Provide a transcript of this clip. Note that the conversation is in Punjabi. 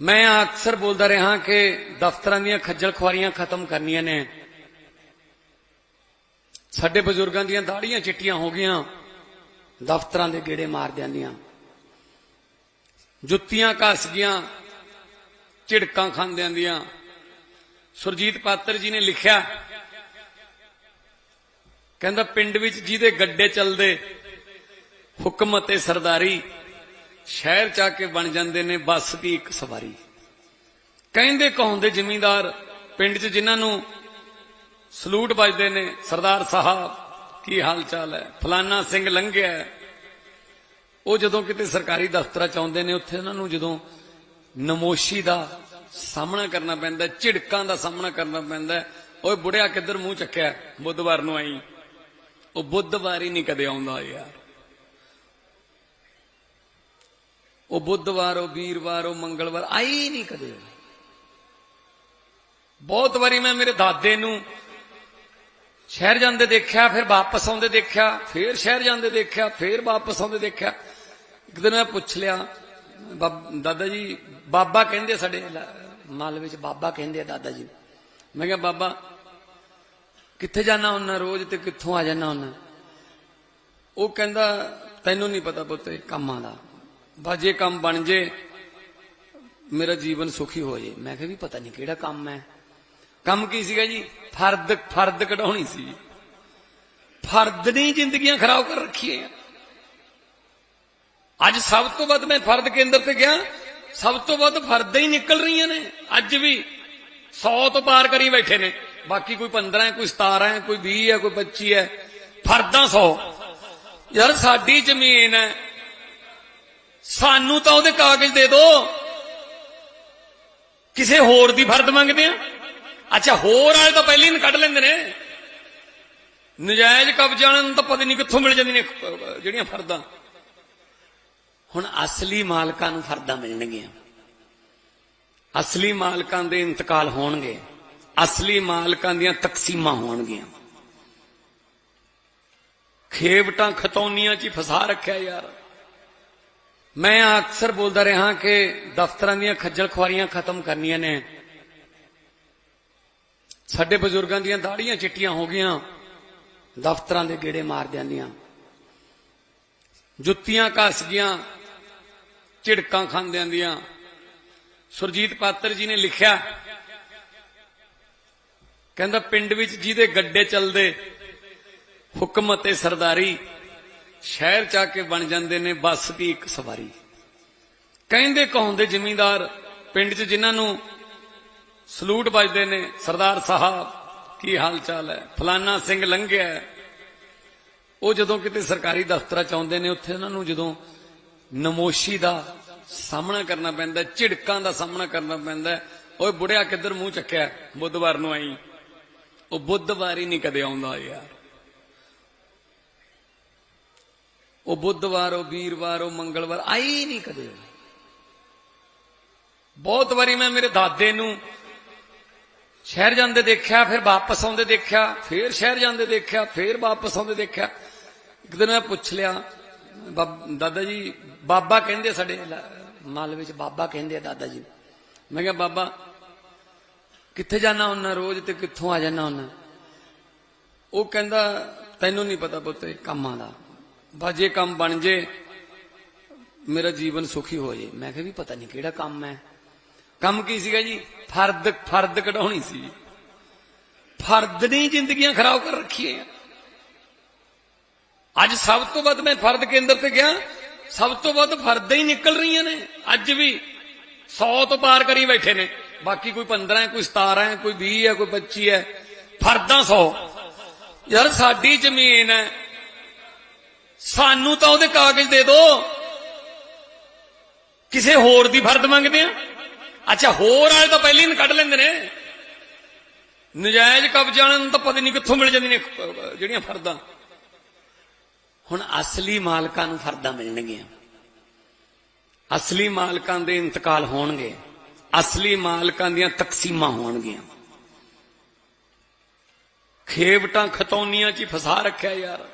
ਮੈਂ ਅਕਸਰ ਬੋਲਦਾ ਰਿਹਾ ਕਿ ਦਫ਼ਤਰਾਂ ਦੀਆਂ ਖੱਜਲ ਖੁਆਰੀਆਂ ਖਤਮ ਕਰਨੀਆਂ ਨੇ। ਸਾਡੇ ਬਜ਼ੁਰਗਾਂ ਦੀਆਂ ਦਾੜੀਆਂ ਚਿੱਟੀਆਂ ਹੋ ਗਈਆਂ, ਦਫ਼ਤਰਾਂ ਦੇ ਗੇੜੇ ਮਾਰ ਜਾਂਦੀਆਂ ਜੁੱਤੀਆਂ ਘਸ ਗਈਆਂ, ਝਿੜਕਾਂ ਖਾਂਦਿਆਂ ਦੀਆਂ ਸੁਰਜੀਤ ਪਾਤਰ ਜੀ ਨੇ ਲਿਖਿਆ, ਕਹਿੰਦਾ ਪਿੰਡ ਵਿੱਚ ਜਿਹਦੇ ਗੱਡੇ ਚੱਲਦੇ, ਹੁਕਮ ਅਤੇ ਸਰਦਾਰੀ ਸ਼ਹਿਰ ਚ ਆ ਕੇ ਬਣ ਜਾਂਦੇ ਨੇ ਬੱਸ ਦੀ ਇੱਕ ਸਵਾਰੀ। ਕਹਿੰਦੇ ਕਹਾਉਂਦੇ ਜ਼ਿਮੀਂਦਾਰ ਪਿੰਡ 'ਚ ਜਿਨ੍ਹਾਂ ਨੂੰ ਸਲੂਟ ਵੱਜਦੇ ਨੇ ਸਰਦਾਰ ਸਾਹਿਬ ਕੀ ਹਾਲ ਚਾਲ ਹੈ? ਫਲਾਨਾ ਸਿੰਘ ਲੰਘਿਆ ਉਹ ਜਦੋਂ ਕਿਤੇ ਸਰਕਾਰੀ ਦਫ਼ਤਰਾਂ ਚ ਆਉਂਦੇ ਨੇ ਉੱਥੇ ਉਹਨਾਂ ਨੂੰ ਜਦੋਂ ਨਮੋਸ਼ੀ ਦਾ ਸਾਹਮਣਾ ਕਰਨਾ ਪੈਂਦਾ ਝਿੜਕਾਂ ਦਾ ਸਾਹਮਣਾ ਕਰਨਾ ਪੈਂਦਾ ਹੈ, ਓਏ ਬੁੜਿਆ ਕਿੱਧਰ ਮੂੰਹ ਚੱਕਿਆ? ਬੁੱਧਵਾਰ ਨੂੰ ਆਈ। ਉਹ ਬੁੱਧਵਾਰ ਹੀ ਨਹੀਂ ਕਦੇ ਆਉਂਦਾ ਯਾਰ। ਉਹ ਬੁੱਧਵਾਰ, ਉਹ ਵੀਰਵਾਰ, ਉਹ ਮੰਗਲਵਾਰ, ਆਈ ਨਹੀਂ ਕਦੇ ਬਹੁਤ ਵਾਰੀ ਮੈਂ ਮੇਰੇ ਦਾਦੇ ਨੂੰ ਸ਼ਹਿਰ ਜਾਂਦੇ ਦੇਖਿਆ, ਫਿਰ ਵਾਪਸ ਆਉਂਦੇ ਦੇਖਿਆ, ਫਿਰ ਸ਼ਹਿਰ ਜਾਂਦੇ ਦੇਖਿਆ, ਫਿਰ ਵਾਪਸ ਆਉਂਦੇ ਦੇਖਿਆ। ਇੱਕ ਦਿਨ ਮੈਂ ਪੁੱਛ ਲਿਆ, ਬਾਬ- ਦਾਦਾ ਜੀ, ਬਾਬਾ ਕਹਿੰਦੇ ਸਾਡੇ ਲ- ਵਿੱਚ, ਬਾਬਾ ਕਹਿੰਦੇ ਆ ਦਾਦਾ ਜੀ ਮੈਂ ਕਿਹਾ, ਬਾਬਾ, ਕਿੱਥੇ ਜਾਣਾ ਹੁੰਨਾ ਰੋਜ਼ ਤੇ ਕਿੱਥੋਂ ਆ ਜਾਣਾ ਹੁੰਨਾ ਉਹ ਕਹਿੰਦਾ, ਤੈਨੂੰ ਨਹੀਂ ਪਤਾ ਪੁੱਤੇ ਕੰਮਾਂ ਦਾ। ਬਸ ਜੇ ਕੰਮ ਬਣ ਜੇ ਮੇਰਾ ਜੀਵਨ ਸੁਖੀ ਹੋ ਜੇ ਮੈਂ ਕਿਹਾ ਵੀ ਪਤਾ ਨਹੀਂ ਕਿਹੜਾ ਕੰਮ ਹੈ ਕੰਮ ਕੀ ਸੀਗਾ ਜੀ ਫਰਦ ਫਰਦ ਕਢਾਉਣੀ ਸੀ ਫਰਦ ਨੇ ਹੀ ਜ਼ਿੰਦਗੀਆਂ ਖਰਾਬ ਕਰ ਰੱਖੀਆਂ ਅੱਜ ਸਭ ਤੋਂ ਵੱਧ ਮੈਂ ਫਰਦ ਕੇਂਦਰ ਤੇ ਗਿਆ ਸਭ ਤੋਂ ਵੱਧ ਫਰਦਾਂ ਹੀ ਨਿਕਲ ਰਹੀਆਂ ਨੇ ਅੱਜ ਵੀ 100 ਤੋਂ ਪਾਰ ਕਰੀ ਬੈਠੇ ਨੇ ਬਾਕੀ ਕੋਈ 15 ਹੈ ਕੋਈ 17 ਹੈ ਕੋਈ 20 ਹੈ ਕੋਈ 25 ਹੈ ਫਰਦਾਂ 100 ਯਾਰ ਸਾਡੀ ਜ਼ਮੀਨ ਹੈ ਸਾਨੂੰ ਤਾਂ ਉਹਦੇ ਕਾਗਜ਼ ਦੇ ਦਿਓ ਕਿਸੇ ਹੋਰ ਦੀ ਫਰਦ ਮੰਗਦੇ ਆ। ਅੱਛਾ, ਹੋਰ ਵਾਲੇ ਤਾਂ ਪਹਿਲਾਂ ਹੀ ਕੱਢ ਲੈਂਦੇ ਨੇ। ਨਜਾਇਜ਼ ਕਬਜ਼ਾ ਵਾਲਿਆਂ ਨੂੰ ਤਾਂ ਪਤਾ ਨਹੀਂ ਕਿੱਥੋਂ ਮਿਲ ਜਾਂਦੀਆਂ ਨੇ ਜਿਹੜੀਆਂ ਫਰਦਾਂ ਹੁਣ ਅਸਲੀ ਮਾਲਕਾਂ ਨੂੰ ਫਰਦਾਂ ਮਿਲਣਗੀਆਂ। ਅਸਲੀ ਮਾਲਕਾਂ ਦੇ ਇੰਤਕਾਲ ਹੋਣਗੇ। ਅਸਲੀ ਮਾਲਕਾਂ ਦੀਆਂ ਤਕਸੀਮਾਂ ਹੋਣਗੀਆਂ। ਖੇਵਟਾਂ ਖਤੌਨੀਆਂ 'ਚ ਹੀ ਫਸਾ ਰੱਖਿਆ ਯਾਰ। ਮੈਂ ਅਕਸਰ ਬੋਲਦਾ ਰਿਹਾ ਕਿ ਦਫ਼ਤਰਾਂ ਦੀਆਂ ਖੱਜਲ ਖੁਆਰੀਆਂ ਖਤਮ ਕਰਨੀਆਂ ਨੇ। ਸਾਡੇ ਬਜ਼ੁਰਗਾਂ ਦੀਆਂ ਦਾੜੀਆਂ ਚਿੱਟੀਆਂ ਹੋ ਗਈਆਂ, ਦਫ਼ਤਰਾਂ ਦੇ ਗੇੜੇ ਮਾਰ ਜਾਂਦੀਆਂ ਜੁੱਤੀਆਂ ਘਸ ਗਈਆਂ, ਝਿੜਕਾਂ ਖਾਂਦਿਆਂ ਦੀਆਂ ਸੁਰਜੀਤ ਪਾਤਰ ਜੀ ਨੇ ਲਿਖਿਆ, ਕਹਿੰਦਾ ਪਿੰਡ ਵਿੱਚ ਜਿਹਦੇ ਗੱਡੇ ਚੱਲਦੇ, ਹੁਕਮ ਅਤੇ ਸਰਦਾਰੀ ਸ਼ਹਿਰ ਚ ਆ ਕੇ ਬਣ ਜਾਂਦੇ ਨੇ ਬੱਸ ਦੀ ਇੱਕ ਸਵਾਰੀ। ਕਹਿੰਦੇ ਕਹਾਉਂਦੇ ਜ਼ਿਮੀਂਦਾਰ ਪਿੰਡ 'ਚ ਜਿਨ੍ਹਾਂ ਨੂੰ ਸਲੂਟ ਵੱਜਦੇ ਨੇ ਸਰਦਾਰ ਸਾਹਿਬ ਕੀ ਹਾਲ ਚਾਲ ਹੈ? ਫਲਾਨਾ ਸਿੰਘ ਲੰਘਿਆ ਉਹ ਜਦੋਂ ਕਿਤੇ ਸਰਕਾਰੀ ਦਫ਼ਤਰਾਂ ਚ ਆਉਂਦੇ ਨੇ ਉੱਥੇ ਉਹਨਾਂ ਨੂੰ ਜਦੋਂ ਨਮੋਸ਼ੀ ਦਾ ਸਾਹਮਣਾ ਕਰਨਾ ਪੈਂਦਾ ਝਿੜਕਾਂ ਦਾ ਸਾਹਮਣਾ ਕਰਨਾ ਪੈਂਦਾ ਹੈ, ਓਏ ਬੁੜਿਆ ਕਿੱਧਰ ਮੂੰਹ ਚੱਕਿਆ? ਬੁੱਧਵਾਰ ਨੂੰ ਆਈ। ਉਹ ਬੁੱਧਵਾਰ ਹੀ ਨਹੀਂ ਕਦੇ ਆਉਂਦਾ ਯਾਰ। ਉਹ ਬੁੱਧਵਾਰ, ਉਹ ਵੀਰਵਾਰ, ਉਹ ਮੰਗਲਵਾਰ, ਆਈ ਨਹੀਂ ਕਦੇ। ਬਹੁਤ ਵਾਰੀ ਮੈਂ ਮੇਰੇ ਦਾਦੇ ਨੂੰ ਸ਼ਹਿਰ ਜਾਂਦੇ ਦੇਖਿਆ, ਫਿਰ ਵਾਪਸ ਆਉਂਦੇ ਦੇਖਿਆ, ਫਿਰ ਸ਼ਹਿਰ ਜਾਂਦੇ ਦੇਖਿਆ, ਫਿਰ ਵਾਪਸ ਆਉਂਦੇ ਦੇਖਿਆ। ਇੱਕ ਦਿਨ ਮੈਂ ਪੁੱਛ ਲਿਆ ਬਾਬ- ਦਾਦਾ ਜੀ, ਬਾਬਾ ਕਹਿੰਦੇ ਆ ਸਾਡੇ ਲ- ਵਿੱਚ ਬਾਬਾ ਕਹਿੰਦੇ ਆ ਦਾਦਾ ਜੀ। ਮੈਂ ਕਿਹਾ, ਬਾਬਾ, ਕਿੱਥੇ ਜਾਣਾ ਹੁੰਨਾ ਰੋਜ਼ ਤੇ ਕਿੱਥੋਂ ਆ ਜਾਣਾ ਹੁੰਨਾ ਉਹ ਕਹਿੰਦਾ, ਤੈਨੂੰ ਨਹੀਂ ਪਤਾ ਪੁੱਤੇ ਕੰਮਾਂ ਦਾ। ਬਸ ਜੇ ਕੰਮ ਬਣ ਜੇ ਮੇਰਾ ਜੀਵਨ ਸੁਖੀ ਹੋ ਜੇ ਮੈਂ ਕਿਹਾ ਵੀ ਪਤਾ ਨਹੀਂ ਕਿਹੜਾ ਕੰਮ ਹੈ ਕੰਮ ਕੀ ਸੀਗਾ ਜੀ ਫਰਦ ਫਰਦ ਕਢਾਉਣੀ ਸੀ ਫਰਦ ਨੇ ਹੀ ਜ਼ਿੰਦਗੀਆਂ ਖਰਾਬ ਕਰ ਰੱਖੀਆਂ ਅੱਜ ਸਭ ਤੋਂ ਵੱਧ ਮੈਂ ਫਰਦ ਕੇਂਦਰ ਤੇ ਗਿਆ ਸਭ ਤੋਂ ਵੱਧ ਫਰਦਾਂ ਹੀ ਨਿਕਲ ਰਹੀਆਂ ਨੇ ਅੱਜ ਵੀ 100 ਤੋਂ ਪਾਰ ਕਰੀ ਬੈਠੇ ਨੇ ਬਾਕੀ ਕੋਈ 15 ਹੈ ਕੋਈ 17 ਹੈ ਕੋਈ 20 ਹੈ ਕੋਈ 25 ਹੈ ਫਰਦਾਂ 100 ਯਾਰ ਸਾਡੀ ਜ਼ਮੀਨ ਹੈ ਸਾਨੂੰ ਤਾਂ ਉਹਦੇ ਕਾਗਜ਼ ਦੇ ਦਿਓ ਕਿਸੇ ਹੋਰ ਦੀ ਫਰਦ ਮੰਗਦੇ ਆ। ਅੱਛਾ, ਹੋਰ ਵਾਲੇ ਤਾਂ ਪਹਿਲਾਂ ਹੀ ਕੱਢ ਲੈਂਦੇ ਨੇ। ਨਜਾਇਜ਼ ਕਬਜ਼ਾ ਨੂੰ ਤਾਂ ਪਤਾ ਨਹੀਂ ਕਿੱਥੋਂ ਮਿਲ ਜਾਂਦੀਆਂ ਨੇ ਜਿਹੜੀਆਂ ਫਰਦਾਂ ਹੁਣ ਅਸਲੀ ਮਾਲਕਾਂ ਨੂੰ ਫਰਦਾਂ ਮਿਲਣਗੀਆਂ। ਅਸਲੀ ਮਾਲਕਾਂ ਦੇ ਇੰਤਕਾਲ ਹੋਣਗੇ। ਅਸਲੀ ਮਾਲਕਾਂ ਦੀਆਂ ਤਕਸੀਮਾਂ ਹੋਣਗੀਆਂ। ਖੇਵਟਾਂ ਖਤੌਨੀਆਂ 'ਚ ਹੀ ਫਸਾ ਰੱਖਿਆ ਯਾਰ।